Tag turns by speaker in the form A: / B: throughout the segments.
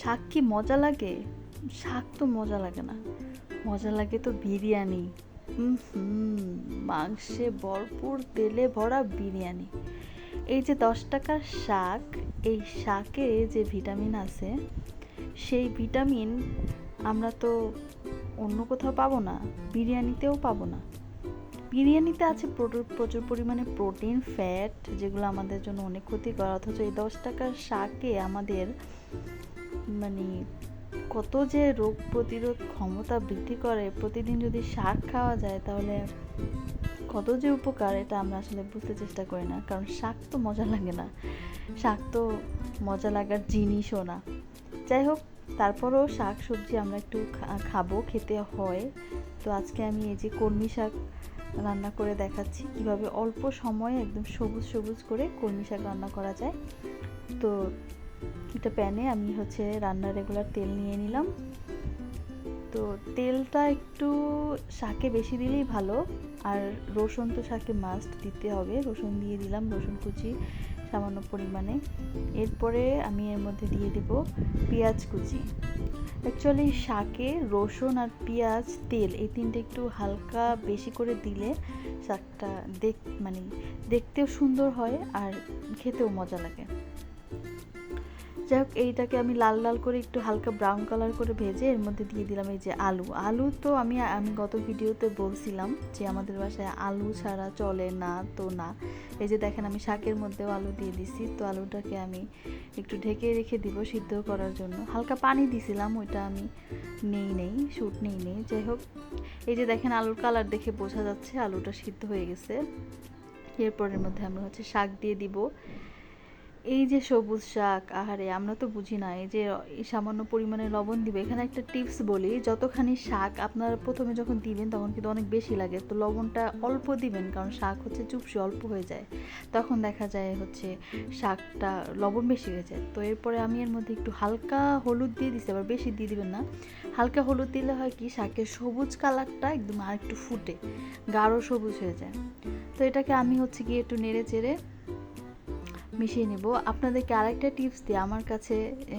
A: শাক কি মজা লাগে? শাক তো মজা লাগে না। মজা লাগে তো বিরিয়ানি। হুম মাংসে ভরপুর তেলে ভরা বিরিয়ানি। এই যে দশ টাকার শাক, এই শাকে যে ভিটামিন আছে, সেই ভিটামিন আমরা তো অন্য কোথাও পাবো না, বিরিয়ানিতেও পাবো না। বিরিয়ানিতে আছে প্রচুর পরিমাণে প্রোটিন, ফ্যাট, যেগুলো আমাদের জন্য অনেক ক্ষতিকর। অথচ এই দশ টাকার শাকে আমাদের মানে কত যে রোগ প্রতিরোধ ক্ষমতা বৃদ্ধি করে, প্রতিদিন যদি শাক খাওয়া যায় তাহলে কত যে উপকার, এটা আমরা আসলে বুঝতে চেষ্টা করি না। কারণ শাক তো মজা লাগে না। শাক তো মজা লাগার জিনিসও না। যাই হোক, তারপরেও শাক সবজি আমরা একটু খাব, খেতে হয়। তো আজকে আমি এই যে কলমি শাক রান্না করে দেখাচ্ছি কীভাবে অল্প সময়ে একদম সবুজ সবুজ করে কলমি শাক রান্না করা যায়। তো একটা প্যানে আমি হচ্ছে রান্নার রেগুলার তেল নিয়ে নিলাম। তো তেলটা একটু শাকে বেশি দিলেই ভালো। আর রসুন তো শাকে মাস্ট দিতে হবে। রসুন দিয়ে দিলাম রসুন কুচি সামান্য পরিমাণে। এরপরে আমি এর মধ্যে দিয়ে দেব পেঁয়াজ কুচি। অ্যাকচুয়ালি শাকে রসুন আর পেঁয়াজ, তেল, এই তিনটে একটু হালকা বেশি করে দিলে শাকটা দেখ মানে দেখতেও সুন্দর হয় আর খেতেও মজা লাগে। যাই হোক এইটাকে আমি লাল লাল করে একটু হালকা ব্রাউন কালার করে ভেজে এর মধ্যে দিয়ে দিলাম এই যে আলু। আলু তো আমি আমি গত ভিডিওতে বলছিলাম যে আমাদের বাসায় আলু ছাড়া চলে না তো না। এই যে দেখেন আমি শাকের মধ্যেও আলু দিয়ে দিছি, তো আলুটাকে আমি একটু ঢেকে রেখে দিব সিদ্ধ করার জন্য। হালকা পানি দিছিলাম, ওইটা আমি নেই নেই শুট নেই নেই, যাই হোক। এই যে দেখেন আলুর কালার দেখে বোঝা যাচ্ছে আলুটা সিদ্ধ হয়ে গেছে। এরপরের মধ্যে আমরা হচ্ছে শাক দিয়ে দিব। এই যে সবুজ শাক, আহারে আমরা তো বুঝি না, এই যে সামান্য পরিমাণে লবণ দিবে। এখানে একটা টিপস বলি, যতখানি শাক আপনারা প্রথমে যখন দিবেন, তখন কিন্তু অনেক বেশি লাগে। তো লবণটা অল্প দিবেন, কারণ শাক হচ্ছে চুপসে অল্প হয়ে যায়। তখন দেখা যায় হচ্ছে শাকটা লবণ বেশি হয়ে যায়। তো এরপরে আমি এর মধ্যে একটু হালকা হলুদ দিয়ে দিচ্ছি আবার বেশি দিয়ে দিবেন না। হালকা হলুদ দিলে হয় কি, শাকের সবুজ কালারটা একদম আর একটু ফুটে, গাঢ় সবুজ হয়ে যায়। তো এটাকে আমি হচ্ছে গিয়ে একটু নেড়ে চেড়ে মিশিয়ে নেব। আপনাদেরকে আরেকটা টিপস দিই আমার কাছে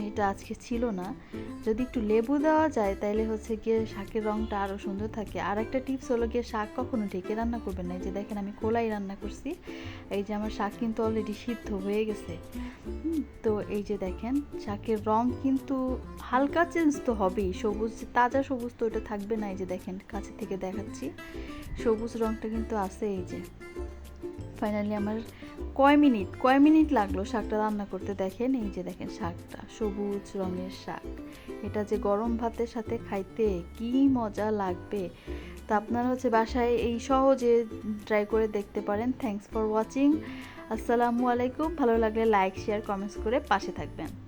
A: এটা আজকে ছিল না। যদি একটু লেবু দেওয়া যায় তাহলে হচ্ছে গিয়ে শাকের রঙটা আরও সুন্দর থাকে। আর একটা টিপস হলো গিয়ে শাক কখনো ঢেকে রান্না করবেন না। এই যে দেখেন আমি খোলাই রান্না করছি। এই যে আমার শাক কিন্তু অলরেডি সিদ্ধ হয়ে গেছে। তো এই যে দেখেন, শাকের রং কিন্তু হালকা চেঞ্জ তো হবেই। সবুজ, তাজা সবুজ তো ওটা থাকবে না। এই যে দেখেন, কাছে থেকে দেখাচ্ছি। সবুজ রংটা কিন্তু আছে এই যে। ফাইনালি আমার কয় মিনিট? কয় মিনিট লাগল শাকটা রান্না করতে? দেখেন, এই যে দেখেন শাকটা, সবুজ রঙের শাক। এটা যে গরম ভাতের সাথে খাইতে কি মজা লাগবে? তো আপনারা হচ্ছে বাসায় এই সহজে ট্রাই করে দেখতে পারেন। থ্যাংকস ফর ওয়াচিং আসসালামু আলাইকুম। ভালো লাগলে লাইক, শেয়ার, কমেন্টস করে পাশে থাকবেন।